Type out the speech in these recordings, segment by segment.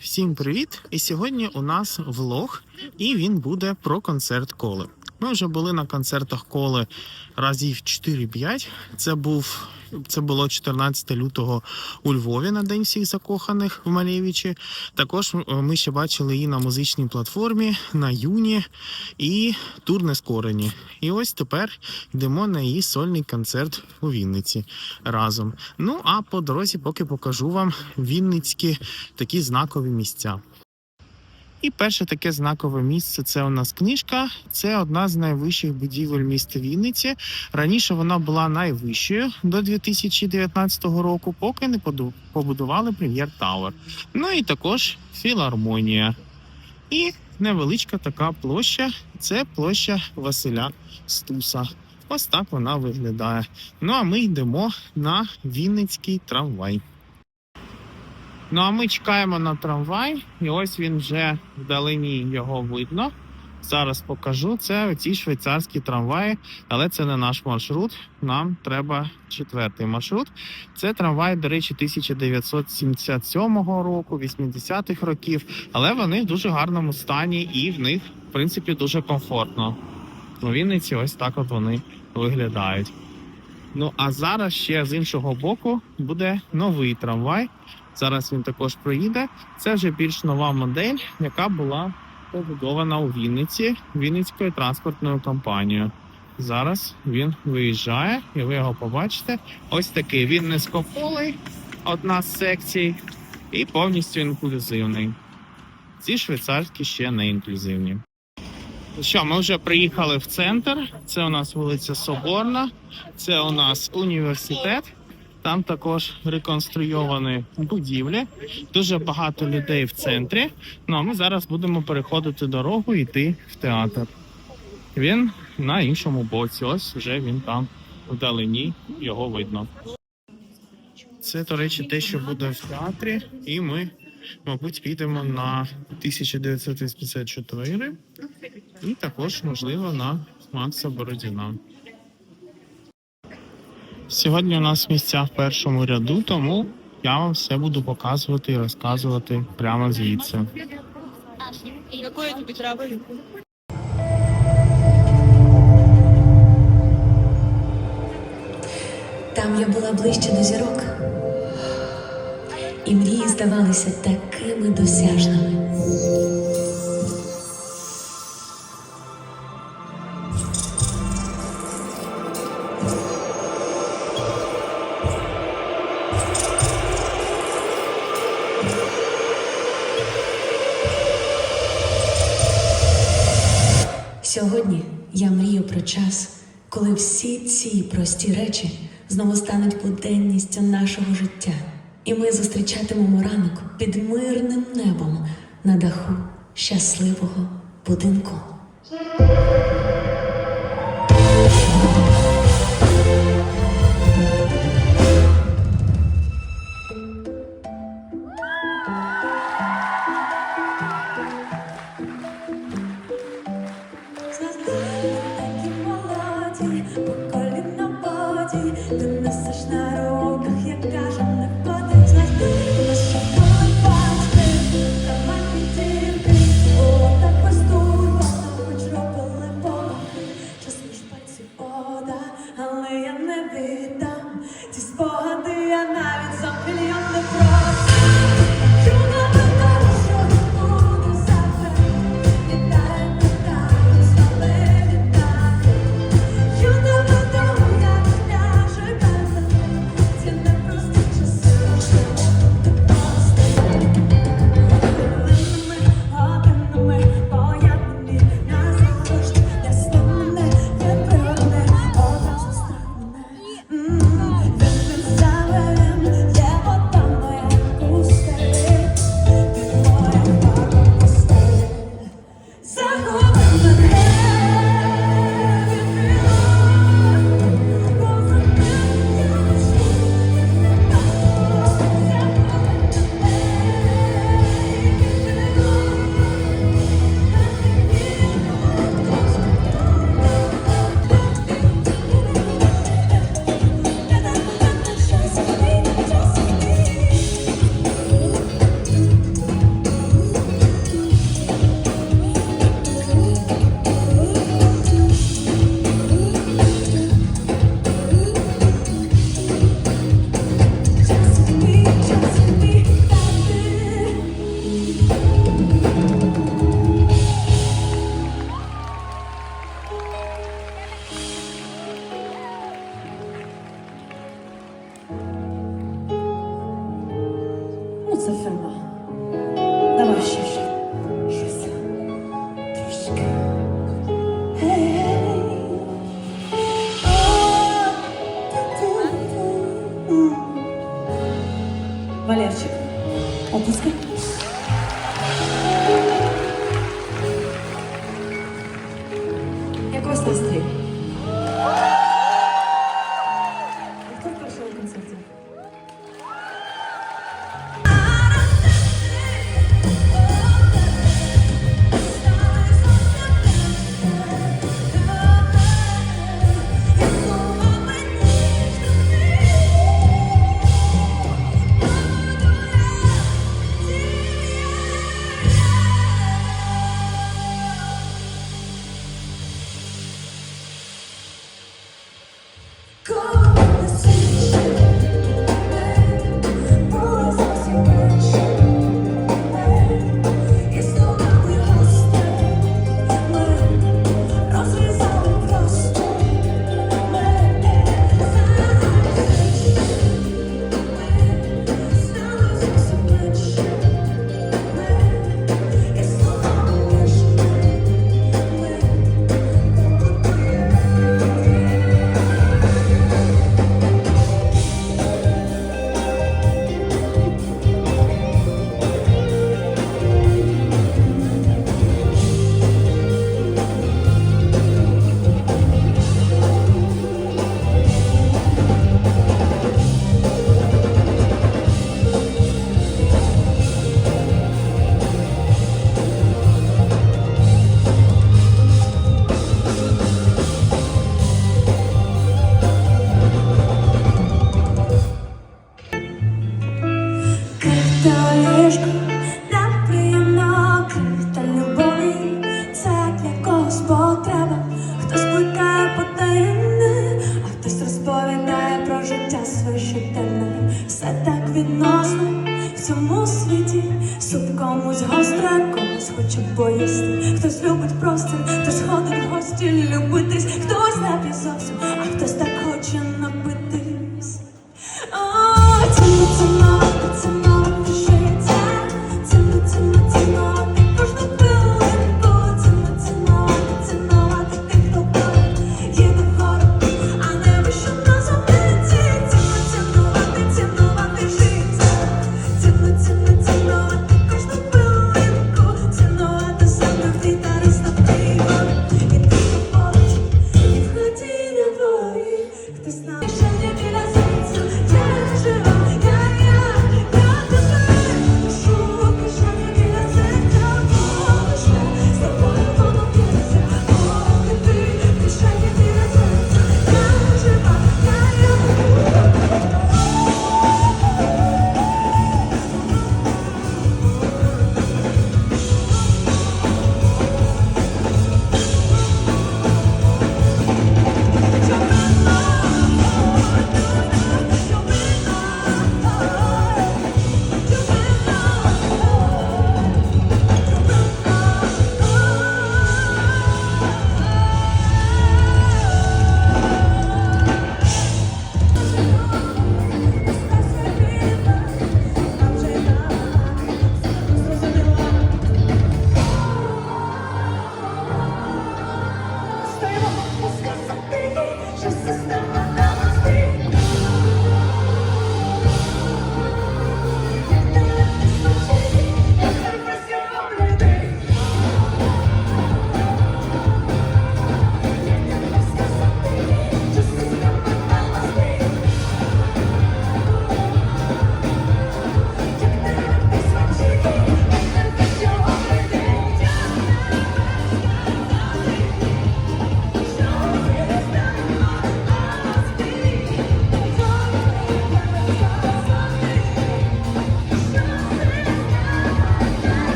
Всім привіт! І сьогодні у нас влог, і він буде про концерт коли. Ми вже були на концертах коли разів 4-5. Це був це було 14 лютого у Львові на День всіх закоханих в Малєвичі. Також е, ми ще бачили її на музичній платформі на Юні і тур Нескорені. І ось тепер йдемо на її сольний концерт у Вінниці разом. Ну а по дорозі поки покажу вам вінницькі такі знакові місця. І перше таке знакове місце це у нас книжка. Це одна з найвищих будівель міста Вінниці. Раніше вона була найвищою до 2019 року, поки не побудували Прем'єр Тауер. Ну і також філармонія. І невеличка така площа це площа Василя Стуса. Ось так вона виглядає. Ну а ми йдемо на Вінницький трамвай. Ну а ми чекаємо на трамвай, і ось він вже вдалині його видно. Зараз покажу. Це оці швейцарські трамваї, але це не наш маршрут. Нам треба четвертий маршрут. Це трамвай, до речі, 1977 року, 80-х років, але вони в дуже гарному стані і в них, в принципі, дуже комфортно. У Вінниці ось так от вони виглядають. Ну а зараз ще з іншого боку буде новий трамвай. Зараз він також проїде. Це вже більш нова модель, яка була побудована у Вінниці Вінницькою транспортною компанією. Зараз він виїжджає, і ви його побачите. Ось такий він низькополий, одна з секцій, і повністю інклюзивний. Ці швейцарські ще не інклюзивні. Ну Що, ми вже приїхали в центр. Це у нас вулиця Соборна, це у нас університет. Там також реконструйовані будівлі. Дуже багато людей в центрі. Ну а ми зараз будемо переходити дорогу і йти в театр. Він на іншому боці. Ось вже він там вдалині, його видно. Це, до речі, те, що буде в театрі, і ми, мабуть, підемо на 1984 і також, можливо, на Макса Бородіна. Сьогодні у нас місця в першому ряду, тому я вам все буду показувати і розказувати прямо звідси. Там я була ближче до зірок, і мрії здавалися такими досяжними. Сьогодні я мрію про час, коли всі ці прості речі знову стануть буденністю нашого життя, і ми зустрічатимемо ранок під мирним небом на даху щасливого будинку. Несеш на руках, як каже, zu хтось ходить в гості любитись, хтось напів зовсім, а хтось так хоче напитись.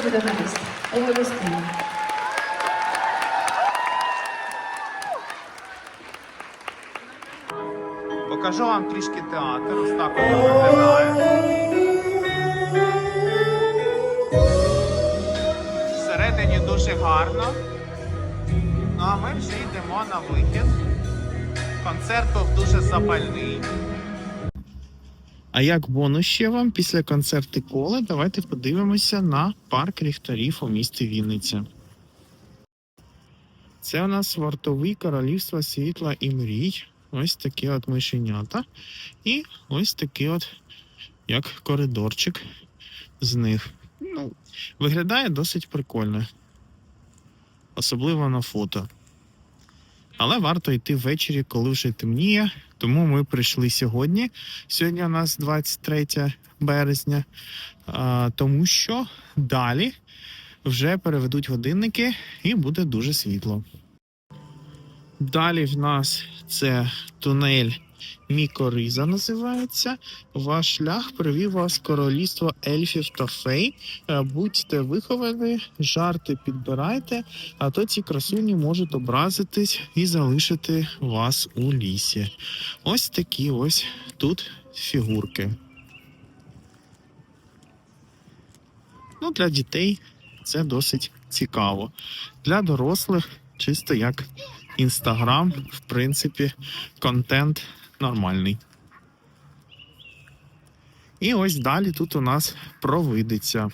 На буде гаразд. Обов'язково. Покажу вам трішки театр. Ось так воно. Всередині дуже гарно. Ну а ми вже йдемо на вихід. Концерт був дуже запальний. А як бонус ще вам після концерту кола, давайте подивимося на парк ліхтарів у місті Вінниця. Це у нас вартовий королівства світла і мрій. Ось такі от мишенята. І ось такий от як коридорчик з них. Ну, виглядає досить прикольно. Особливо на фото. Але варто йти ввечері, коли вже темніє. Тому ми прийшли сьогодні. Сьогодні у нас 23 березня. Тому що далі вже переведуть годинники і буде дуже світло. Далі в нас це тунель Мікориза називається. Ваш шлях привів вас королівство ельфів та фей. Е, Будьте виховані, жарти підбирайте, а то ці красуні можуть образитись і залишити вас у лісі. Ось такі ось тут фігурки. Ну, для дітей це досить цікаво. Для дорослих чисто як Інстаграм, в принципі, контент нормальний. І ось далі тут у нас провидиться.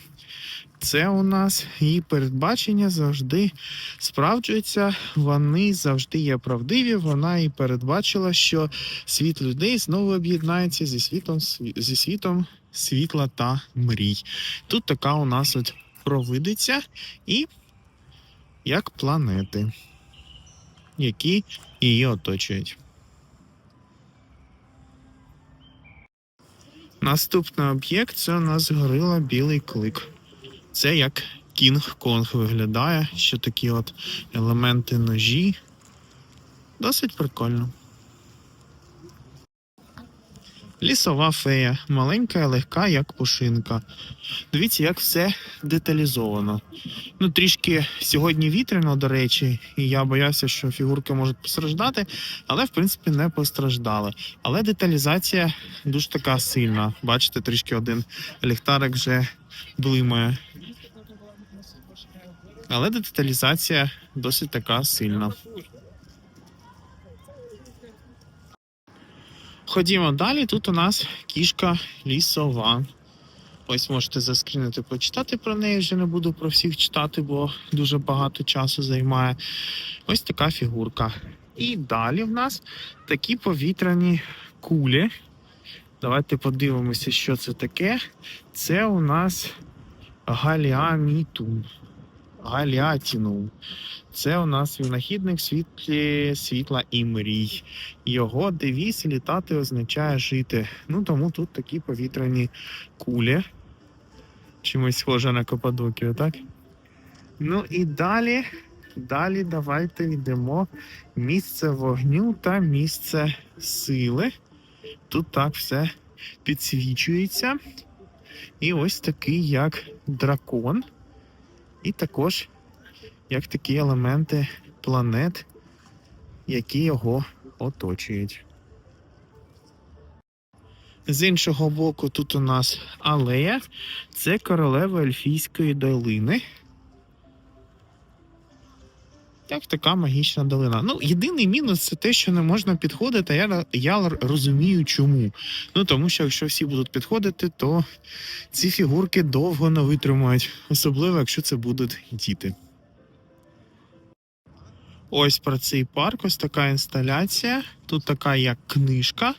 Це у нас її передбачення завжди справджуються. Вони завжди є правдиві. Вона і передбачила, що світ людей знову об'єднається зі світом зі світом світла та мрій. Тут така у нас от провидиця і як планети які її оточують. Наступний об'єкт це у нас горила білий клик. Це як Кінг-Конг виглядає, що такі от елементи ножі. Досить прикольно. Лісова фея, маленька легка, як пушинка. Дивіться, як все деталізовано. Ну, трішки сьогодні вітряно, до речі, і я боявся, що фігурки можуть постраждати, але в принципі не постраждали. Але деталізація дуже така сильна. Бачите, трішки один ліхтарик вже блимає. Але деталізація досить така сильна. Ходімо далі. Тут у нас кішка лісова. Ось можете заскрінити, почитати про неї. Вже не буду про всіх читати, бо дуже багато часу займає. Ось така фігурка. І далі в нас такі повітряні кулі. Давайте подивимося, що це таке. Це у нас галіамітум. Галіатінум. Це у нас винахідник світлі, світла і мрій. Його девіз літати означає жити. Ну тому тут такі повітряні кулі. Чимось схоже на Каппадокію, так? Ну і далі, далі давайте йдемо. Місце вогню та місце сили. Тут так все підсвічується. І ось такий як дракон. І також як такі елементи планет, які його оточують. З іншого боку, тут у нас алея. Це королева Ельфійської долини. Як така магічна долина. Ну, єдиний мінус це те, що не можна підходити. Я, я розумію, чому. Ну тому що якщо всі будуть підходити, то ці фігурки довго не витримають, особливо якщо це будуть діти. Ось про цей парк, ось така інсталяція. Тут така як книжка,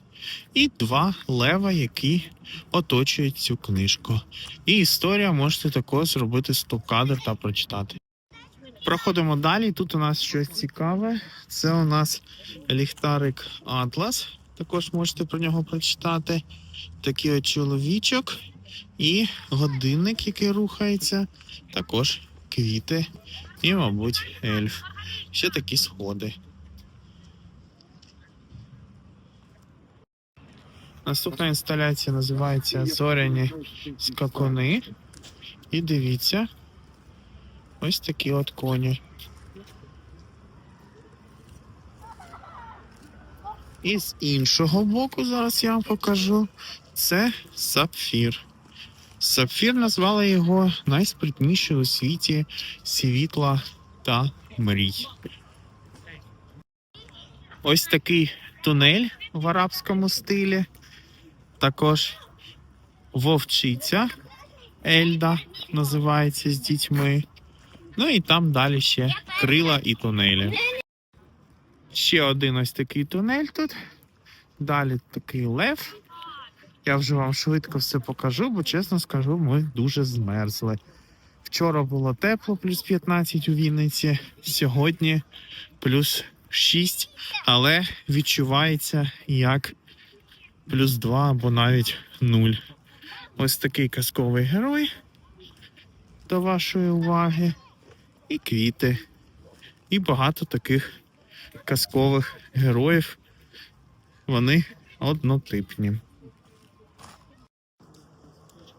і два лева, які оточують цю книжку. І історія можете також зробити стоп-кадр та прочитати. Проходимо далі. Тут у нас щось цікаве. Це у нас ліхтарик Атлас. Також можете про нього прочитати. Такий от чоловічок і годинник, який рухається. Також квіти і, мабуть, ельф. Ще такі сходи. Наступна інсталяція називається Зоряні скакуни. І дивіться, ось такі от коні. І з іншого боку, зараз я вам покажу, це сапфір. Сапфір назвали його найспритніший у світі світла та мрій. Ось такий тунель в арабському стилі. Також вовчиця Ельда називається з дітьми. Ну і там далі ще крила і тунелі. Ще один ось такий тунель тут. Далі такий лев. Я вже вам швидко все покажу, бо чесно скажу, ми дуже змерзли. Вчора було тепло, плюс 15 у Вінниці. Сьогодні плюс 6, але відчувається як плюс 2 або навіть 0. Ось такий казковий герой до вашої уваги. І квіти. І багато таких казкових героїв. Вони однотипні.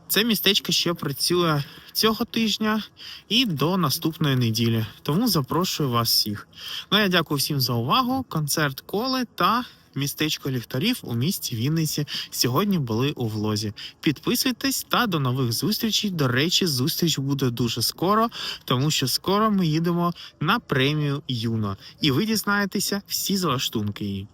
Це містечко ще працює цього тижня і до наступної неділі. Тому запрошую вас всіх. Ну я дякую всім за увагу. Концерт коли та містечко ліхтарів у місті Вінниці сьогодні були у влозі. Підписуйтесь та до нових зустрічей. До речі, зустріч буде дуже скоро, тому що скоро ми їдемо на премію Юно, і ви дізнаєтеся всі залаштунки її.